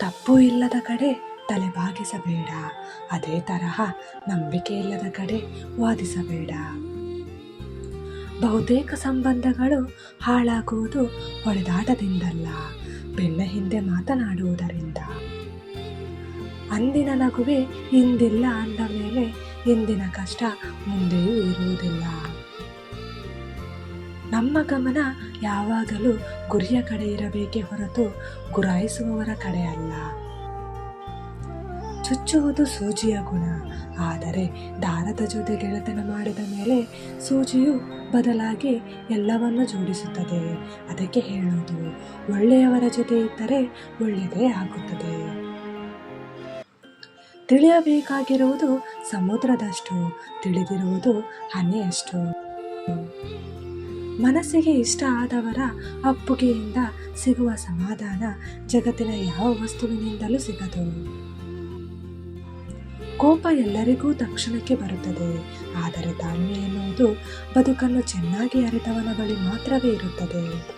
ತಪ್ಪು ಇಲ್ಲದ ಕಡೆ ತಲೆ ಬಾಗಿಸಬೇಡ ಅದೇ ತರಹ ನಂಬಿಕೆ ಇಲ್ಲದ ಕಡೆ ವಾದಿಸಬೇಡ. ಬಹುತೇಕ ಸಂಬಂಧಗಳು ಹಾಳಾಗುವುದು ಹೊಡೆದಾಟದಿಂದಲ್ಲ, ಬೆನ್ನ ಹಿಂದೆ ಮಾತನಾಡುವುದರಿಂದ. ಅಂದಿನ ನಗುವೆ ಇಂದಿಲ್ಲ ಅಂದ ಮೇಲೆ ಇಂದಿನ ಕಷ್ಟ ಮುಂದೆಯೂ ಇರುವುದಿಲ್ಲ ನಮ್ಮ ಗಮನ ಯಾವಾಗಲೂ ಗುರಿಯ ಕಡೆ ಇರಬೇಕೇ ಹೊರತು ಗುರಾಯಿಸುವವರ ಕಡೆ ಅಲ್ಲ. ಚುಚ್ಚುವುದು ಸೂಜಿಯ ಗುಣ. ಆದರೆ ದಾರದ ಜೊತೆ ಗೆಳೆತನ ಮಾಡಿದ ಮೇಲೆ ಸೂಜಿಯು ಬದಲಾಗಿ ಎಲ್ಲವನ್ನು ಜೋಡಿಸುತ್ತದೆ. ಅದಕ್ಕೆ ಹೇಳುವುದು, ಒಳ್ಳೆಯವರ ಜೊತೆ ಇದ್ದರೆ ಒಳ್ಳೆಯದೇ ಆಗುತ್ತದೆ. ತಿಳಿಯಬೇಕಾಗಿರುವುದು ಸಮುದ್ರದಷ್ಟು, ತಿಳಿದಿರುವುದು ಹನಿಯಷ್ಟು ಮನಸ್ಸಿಗೆ ಇಷ್ಟ ಆದವರ ಅಪ್ಪುಗೆಯಿಂದ ಸಿಗುವ ಸಮಾಧಾನ ಜಗತ್ತಿನ ಯಾವ ವಸ್ತುವಿನಿಂದಲೂ ಸಿಗದು. ಕೋಪ ಎಲ್ಲರಿಗೂ ತಕ್ಷಣಕ್ಕೆ ಬರುತ್ತದೆ. ಆದರೆ ತಾಳ್ಮೆ ಎನ್ನುವುದು ಬದುಕನ್ನು ಚೆನ್ನಾಗಿ ಅರಿತವನ ಬಳಿ ಮಾತ್ರವೇ ಇರುತ್ತದೆ.